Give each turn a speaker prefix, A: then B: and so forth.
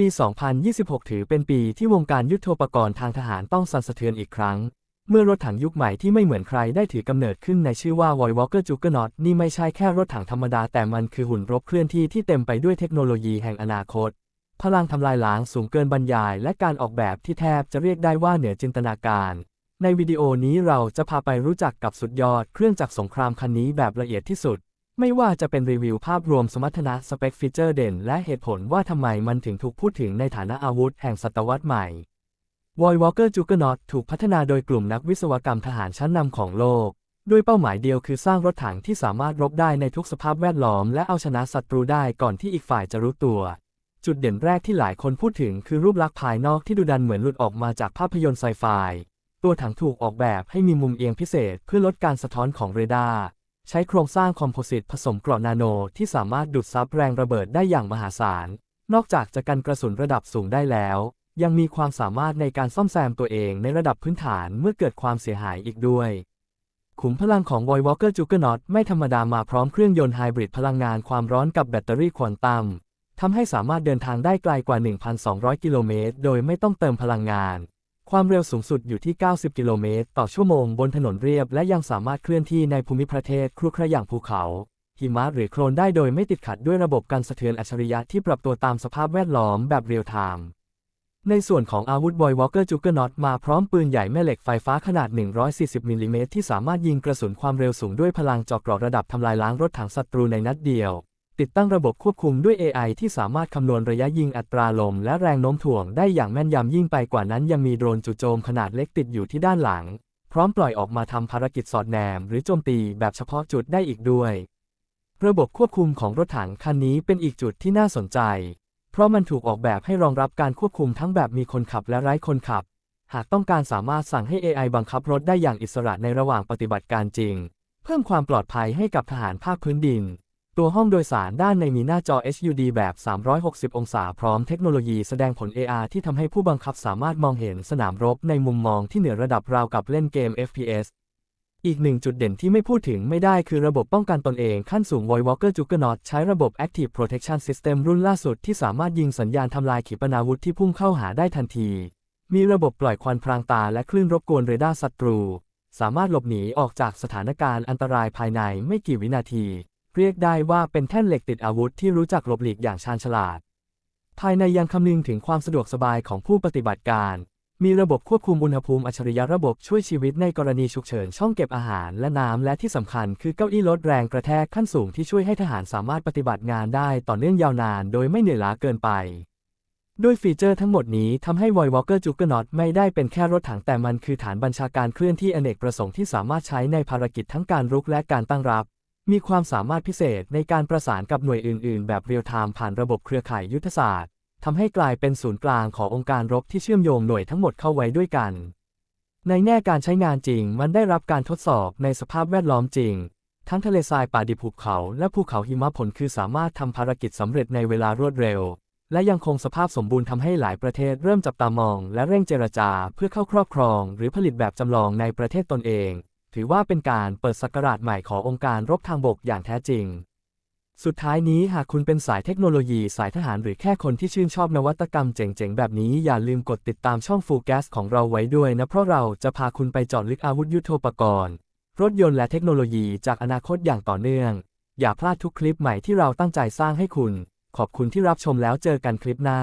A: ปี 2026 ถือเป็นปีที่วงการยุทโธปกรณ์ทางทหารต้องสั่นสะเทือนอีกครั้ง เมื่อรถถังยุคใหม่ที่ไม่เหมือนใครได้ถือกำเนิดขึ้นในชื่อว่า v o i Walker Juggernaut นี่ไม่ใช่แค่รถถังธรรมดาแต่มันคือหุ่นรบเคลื่อนที่ที่เต็มไปด้วยเทคโนโลยีแห่งอนาคต พลังทำลายล้างสูงเกินบรรยาย และการออกแบบที่แทบจะเรียกได้ว่าเหนือจินตนาการ ในวิดีโอนี้เราจะพาไปรู้จักกับสุดยอดเครื่องจักรสงครามคันนี้แบบละเอียดที่สุด ไม่ว่าจะเป็นรีวิวภาพรวมสมรรถนะสเปคฟีเจอร์เด่น และเหตุผลว่าทำไมมันถึงถูกพูดถึงในฐานะอาวุธแห่งศตวรรษใหม่ v o i Walker Juggernaut ถูกพัฒนาโดยกลุ่มนักวิศวกรรมทหารชั้นนำของโลก ด้วยเป้าหมายเดียวคือสร้างรถถังที่สามารถรบได้ในทุกสภาพแวดล้อม และเอาชนะศัตรูได้ก่อนที่อีกฝ่ายจะรู้ตัว จุดเด่นแรกที่หลายคนพูดถึงคือรูปลักษณ์ภายนอกที่ดูดันเหมือนหลุดออกมาจากภาพยนตร์ไซไฟ ตัวถังถูกออกแบบให้มีมุมเอียงพิเศษเพื่อลดการสะท้อนของเรดาร์ ใช้โครงสร้างคอมโพสิตผสมเกราะนาโนที่สามารถดูดซับแรงระเบิดได้อย่างมหาศาล นอกจากจะกันกระสุนระดับสูงได้แล้ว ยังมีความสามารถในการซ่อมแซมตัวเองในระดับพื้นฐานเมื่อเกิดความเสียหายอีกด้วย ขุมพลังของ v o i Walker Juggernaut ไม่ธรรมดามาพร้อมเครื่องยนต์ไฮบริดพลังงานความร้อนกับแบตเตอรี่ควอนตัมทำให้สามารถเดินทางได้ไกลกว่า 1,200 กิโลเมตร โดยไม่ต้องเติมพลังงาน ความเร็วสูงสุดอยู่ที่ 90 กิโลเมตร ต่อชั่วโมงบนถนนเรียบ และยังสามารถเคลื่อนที่ในภูมิประเทศครุขระอย่างภูเขา หิมะหรือโคลนได้โดยไม่ติดขัดด้วยระบบการสะเทือนอัจฉริยะที่ปรับตัวตามสภาพแวดล้อมแบบเรียลไทม์ ในส่วนของอาวุธ Boy Walker Juggernaut มาพร้อมปืนใหญ่แม่เหล็กไฟฟ้าขนาด 140 มิลลิเมตรที่สามารถยิงกระสุนความเร็วสูงด้วยพลังเจาะเกราะระดับทำลายล้างรถถังศัตรูในนัดเดียว ติดตั้งระบบควบคุมด้วย AI ที่สามารถคำนวณระยะยิงอัตราลมและแรงโน้มถ่วงได้อย่างแม่นยำยิ่งไปกว่านั้นยังมีโดรนจู่โจมขนาดเล็กติดอยู่ที่ด้านหลัง พร้อมปล่อยออกมาทำภารกิจสอดแนม หรือโจมตีแบบเฉพาะจุดได้อีกด้วย ระบบควบคุมของรถถังคันนี้เป็นอีกจุดที่น่าสนใจ เพราะมันถูกออกแบบให้รองรับการควบคุมทั้งแบบมีคนขับและไร้คนขับ หากต้องการสามารถสั่งให้ AI บังคับรถได้อย่างอิสระในระหว่างปฏิบัติการจริง เพิ่มความปลอดภัยให้กับทหารภาคพื้นดิน ตัวห้องโดยสารด้านในมีหน้าจอ HUD แบบ 360 องศา พร้อมเทคโนโลยีแสดงผล AR ที่ทำให้ผู้บังคับสามารถมองเห็นสนามรบในมุมมองที่เหนือระดับราวกับเล่นเกม FPS อีกหนึ่งจุดเด่นที่ไม่พูดถึงไม่ได้คือระบบป้องกันตนเองขั้นสูง Void Walker Juggernaut ใช้ระบบ Active Protection System รุ่นล่าสุดที่สามารถยิงสัญญาณทำลายขีปนาวุธที่พุ่งเข้าหาได้ทันที มีระบบปล่อยควันพรางตาและคลื่นรบกวนเรดาร์ศัตรู สามารถหลบหนีออกจากสถานการณ์อันตรายภายในไม่กี่วินาที เรียกได้ว่าเป็นแท่นเหล็กติดอาวุธที่รู้จักหลบหลีกอย่างชาญฉลาด ภายในยังคำนึงถึงความสะดวกสบายของผู้ปฏิบัติการ มีระบบควบคุมอุณหภูมิอัจฉริยะระบบช่วยชีวิตในกรณีฉุกเฉินช่องเก็บอาหารและน้ำและที่สำคัญคือเก้าอี้ลดแรงกระแทกขั้นสูงที่ช่วยให้ทหารสามารถปฏิบัติงานได้ต่อเนื่องยาวนานโดยไม่เหนื่อยล้าเกินไปด้วยฟีเจอร์ทั้งหมดนี้ทำให้ Void Walker Juggernaut ไม่ได้เป็นแค่รถถังแต่มันคือฐานบัญชาการเคลื่อนที่อเนกประสงค์ที่สามารถใช้ในภารกิจทั้งการรุกและการตั้งรับ มีความสามารถพิเศษในการประสานกับหน่วยอื่น ๆ แบบเรียลไทม์ผ่านระบบเครือข่ายยุทธศาสตร์ทำให้กลายเป็นศูนย์กลางขององค์การรบที่เชื่อมโยงหน่วยทั้งหมดเข้าไว้ด้วยกัน ในแง่การใช้งานจริง มันได้รับการทดสอบในสภาพแวดล้อมจริง ทั้งทะเลทรายป่าดิบภูเขา และภูเขาหิมะผลคือสามารถทำภารกิจสำเร็จในเวลารวดเร็ว และยังคงสภาพสมบูรณ์ทำให้หลายประเทศเริ่มจับตามอง และเร่งเจรจาเพื่อเข้าครอบครอง หรือผลิตแบบจำลองในประเทศตนเอง ถือว่าเป็นการเปิดศักราชใหม่ขององค์การรบทางบกอย่างแท้จริง สุดท้ายนี้หากคุณเป็นสายเทคโนโลยีสายทหารหรือแค่คนที่ชื่นชอบนวัตกรรมเจ๋งๆ แบบนี้อย่าลืมกดติดตามช่อง Full Gas ของเราไว้ด้วยนะ เพราะเราจะพาคุณไปจาะลึกอาวุธยุทโธปกรณ์ รถยนต์และเทคโนโลยีจากอนาคตอย่างต่อเนื่อง อย่าพลาดทุกคลิปใหม่ที่เราตั้งใจสร้างให้คุณ ขอบคุณที่รับชมแล้วเจอกันคลิปหน้า